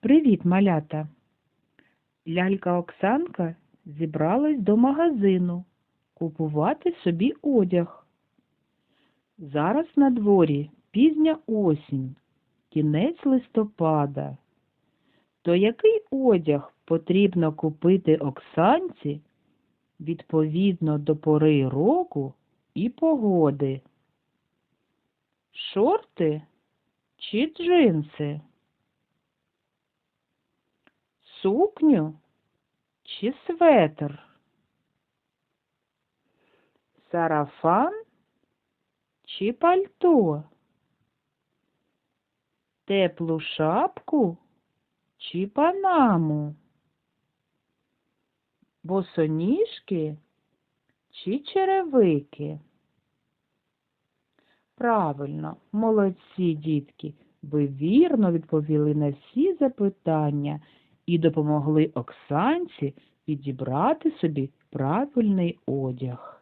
Привіт, малята! Лялька Оксанка зібралась до магазину купувати собі одяг. Зараз на дворі пізня осінь, кінець листопада. То який одяг потрібно купити Оксанці відповідно до пори року і погоди? Шорти чи джинси? Сукню чи светр? Сарафан чи пальто? Теплу шапку чи панаму? Босоніжки чи черевики? Правильно, молодці, дітки, ви вірно відповіли на всі запитання і допомогли Оксанці підібрати собі правильний одяг.